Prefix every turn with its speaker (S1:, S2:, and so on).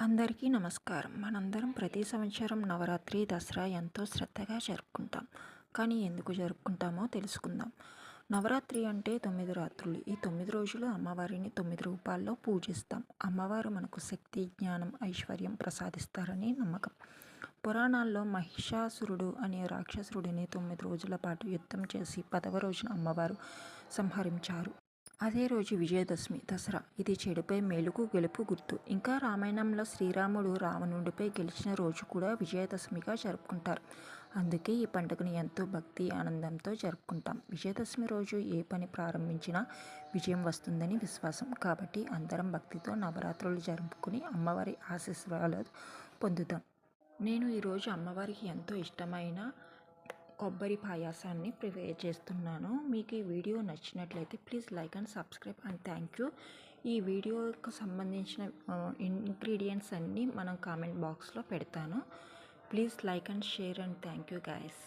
S1: అందరికీ నమస్కారం. మనందరం ప్రతి సంవత్సరం నవరాత్రి దసరా ఎంతో శ్రద్ధగా జరుపుకుంటాం. కానీ ఎందుకు జరుపుకుంటామో తెలుసుకుందాం. నవరాత్రి అంటే తొమ్మిది రాత్రులు. ఈ తొమ్మిది రోజులు అమ్మవారిని తొమ్మిది రూపాల్లో పూజిస్తాం. అమ్మవారు మనకు శక్తి జ్ఞానం ఐశ్వర్యం ప్రసాదిస్తారని నమ్మకం. పురాణాల్లో మహిషాసురుడు అనే రాక్షసుడిని తొమ్మిది రోజుల పాటు యుద్ధం చేసి పదవ రోజున అమ్మవారు సంహరించారు. అదే రోజు విజయదశమి దసరా. ఇది చెడుపై మేలుకు గెలుపు గుర్తు. ఇంకా రామాయణంలో శ్రీరాముడు రావణుడిపై గెలిచిన రోజు కూడా విజయదశమిగా జరుపుకుంటారు. అందుకే ఈ పండుగను ఎంతో భక్తి ఆనందంతో జరుపుకుంటాం. విజయదశమి రోజు ఏ పని ప్రారంభించినా విజయం వస్తుందని విశ్వాసం. కాబట్టి అందరం భక్తితో నవరాత్రులు జరుపుకుని అమ్మవారి ఆశీస్వాలు పొందుతాం. నేను ఈరోజు అమ్మవారికి ఎంతో ఇష్టమైన కొబ్బరి పాయాసాన్ని ప్రిపేర్ చేస్తున్నాను. మీకు ఈ వీడియో నచ్చినట్లయితే please like and subscribe and thank you. ఈ వీడియోకి సంబంధించిన ఇంగ్రీడియంట్స్ అన్నీ మనం కామెంట్ బాక్స్లో పెడతాను. Please like and share and thank you guys.